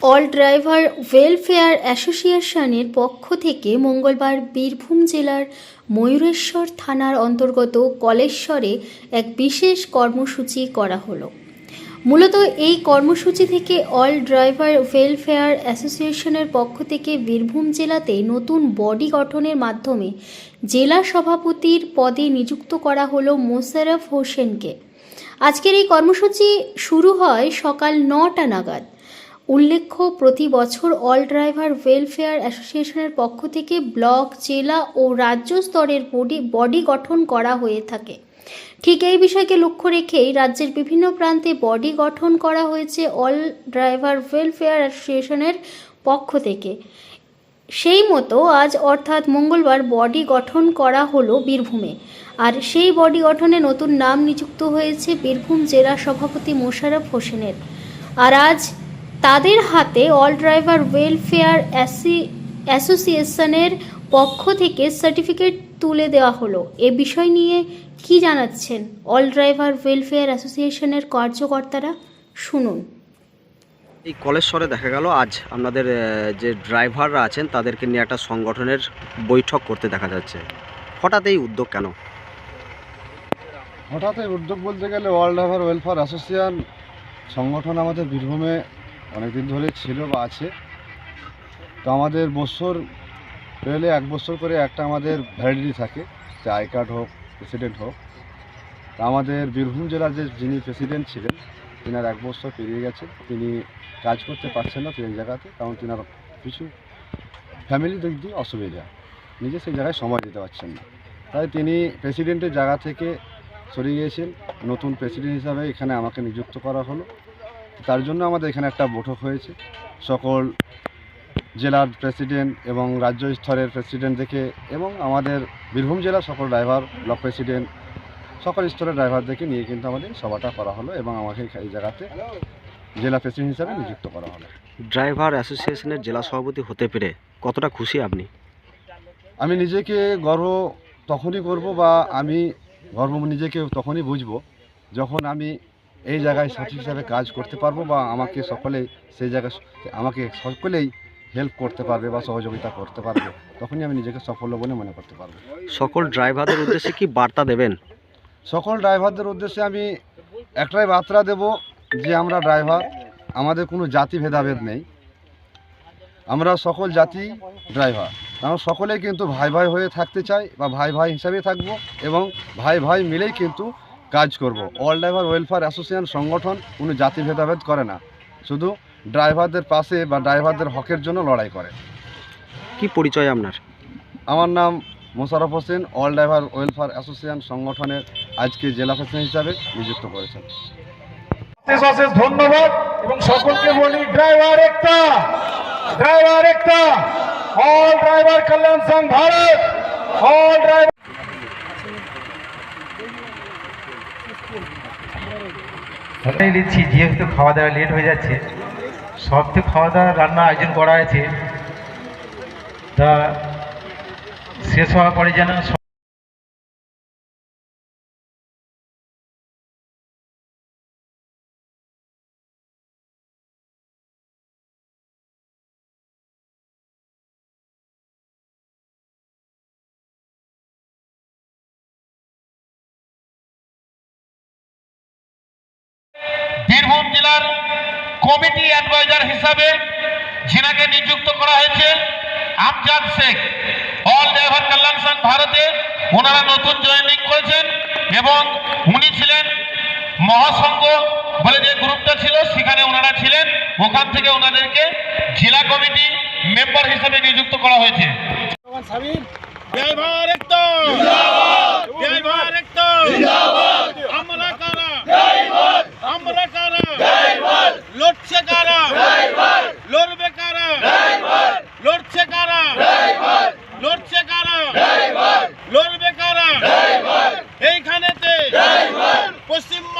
All driver welfare অ্যাসোসিয়েশনের পক্ষ থেকে মঙ্গলবার বীরভূম জেলার ময়ূরেশ্বর থানার অন্তর্গত কলেশ্বরে এক বিশেষ কর্মসূচি করা হলো। মূলত এই কর্মসূচি থেকে অল ড্রাইভার ওয়েলফেয়ার অ্যাসোসিয়েশনের পক্ষ থেকে বীরভূম জেলাতে নতুন বডি গঠনের মাধ্যমে জেলা সভাপতির পদে নিযুক্ত করা হলো মোশারফ হোসেনকে। আজকের এই কর্মসূচি শুরু হয় সকাল নটা নাগাদ। উল্লেখ্য, প্রতি বছর অল ড্রাইভার ওয়েলফেয়ার অ্যাসোসিয়েশনের পক্ষ থেকে ব্লক, জেলা ও রাজ্য স্তরের বডি বডি গঠন করা হয়ে থাকে। ঠিক এই বিষয়কে লক্ষ্য রেখেই রাজ্যের বিভিন্ন প্রান্তে বডি গঠন করা হয়েছে অল ড্রাইভার ওয়েলফেয়ার অ্যাসোসিয়েশনের পক্ষ থেকে। সেই মতো আজ অর্থাৎ মঙ্গলবার বডি গঠন করা হলো বীরভূমে। আর সেই বডি গঠনে নতুন নাম নিযুক্ত হয়েছে বীরভূম জেলা সভাপতি মোশাররফ হোসেনের। আর আজ তাদের হাতে অল ড্রাইভার ওয়েলফেয়ার অ্যাসোসিয়েশনের পক্ষ থেকে সার্টিফিকেট তুলে দেওয়া হলো। এ বিষয় নিয়ে কি জানাচ্ছেন অল ড্রাইভার ওয়েলফেয়ার অ্যাসোসিয়েশনের কার্যকর্তারা? শুনুন। এই কলেশ্বরে দেখা গেল আজ আপনাদের যে ড্রাইভাররা আছেন তাদেরকে নিয়ে একটা সংগঠনের বৈঠক করতে দেখা যাচ্ছে। হঠাৎ এই উদ্যোগ কেন? হঠাৎ এই উদ্যোগ বলতে গেলে ওয়ার্ল্ড ড্রাইভার ওয়েলফেয়ার অ্যাসোসিয়েশন সংগঠন আমাদের বীরভূমে অনেকদিন ধরে ছিল বা আছে। তো আমাদের বছর পেলে এক বছর করে একটা আমাদের ভ্যালিডিটি থাকে, যে আই কার্ড হোক প্রেসিডেন্ট হোক। তা আমাদের বীরভূম জেলার যে যিনি প্রেসিডেন্ট ছিলেন, তিনার এক বছর পেরিয়ে গেছে। তিনি কাজ করতে পারছেন না সেই জায়গাতে, কারণ তিনার কিছু ফ্যামিলি দিক দিয়ে অসুবিধা। নিজে সেই জায়গায় সময় দিতে পারছেন না। তাই তিনি প্রেসিডেন্টের জায়গা থেকে সরে গিয়েছেন। নতুন প্রেসিডেন্ট হিসাবে এখানে আমাকে নিযুক্ত করা হলো। তার জন্য আমাদের এখানে একটা বৈঠক হয়েছে। সকল জেলার প্রেসিডেন্ট এবং রাজ্য স্তরের প্রেসিডেন্ট দেখে এবং আমাদের বীরভূম জেলার সকল ড্রাইভার ব্লক প্রেসিডেন্ট সকল স্তরের ড্রাইভারদেরকে নিয়ে কিন্তু আমাদের সভাটা করা হলো এবং আমাকে এই জায়গাতে জেলা প্রেসিডেন্ট হিসাবে নিযুক্ত করা হলো। ড্রাইভার অ্যাসোসিয়েশনের জেলা সভাপতি হতে পেরে কতটা খুশি আপনি? আমি নিজেকে গর্ব তখনই করব বা আমি গর্ব নিজেকে তখনই বুঝব যখন আমি এই জায়গায় সঠিক হিসাবে কাজ করতে পারব বা আমাকে সকলে সেই জায়গায় আমাকে সকলেই হেল্প করতে পারবে বা সহযোগিতা করতে পারবে তখনই আমি নিজেকে সফল বলে মনে করতে পারব। সকল ড্রাইভারদের উদ্দেশ্যে কি বার্তা দেবেন? সকল ড্রাইভারদের উদ্দেশ্যে আমি একটাই বার্তা দেব যে আমরা ড্রাইভার আমাদের কোনো জাতি ভেদাভেদ নেই। আমরা সকল জাতি ড্রাইভার। আমরা সকলেই কিন্তু ভাই ভাই হয়ে থাকতে চাই বা ভাই ভাই হিসাবে থাকব এবং ভাই ভাই মিলেই কিন্তু কাজ করব। অল ড্রাইভার ওয়েলফেয়ার অ্যাসোসিয়েশন সংগঠন কোনো জাতি ভেদাভেদ করে না। শুধু ড্রাইভারদের পাশে বা ড্রাইভারদের হকের জন্য লড়াই করে। কি পরিচয় আপনার? আমার নাম Mosharraf Hossain all driver welfare association সংগঠনের আজকে জেলা প্রেসিডেন্ট হিসাবে নিযুক্ত করেছেন। অশেষ অশেষ ধন্যবাদ এবং সকলকে বলি ড্রাইভার একটা ড্রাইভার একটা। অল ড্রাইভার কল্যাণ সংঘ ভারত অল ড্রাইভার ধরেই নিচ্ছি, যেহেতু খাওয়া দাওয়া লেট হয়ে যাচ্ছে। সব তো খাওয়া দাওয়া রান্না আয়োজন করা আছে তা শেষ হওয়ার পরে যেন বীরভূম জেলার কমিটি অ্যাডভাইজার হিসাবে যিনাকে নিযুক্ত করা হয়েছে। আমজাদ শেখ, অল ড্রাইভার কল্যাণ ভারতে ওনারা নতুন জয়েনিং করেছেন এবং উনি ছিলেন মহাসংঘ বলে যে গ্রুপটা ছিল, সেখানে ওনারা ছিলেন। ওখান থেকে ওনাদেরকে জেলা কমিটি মেম্বার হিসেবে নিযুক্ত করা হয়েছে। ড্রাইভার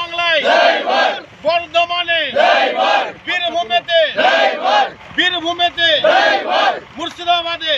বাংলায়। বর্ধমানে। বীরভূমেতে। বীরভূমেতে। মুর্শিদাবাদে।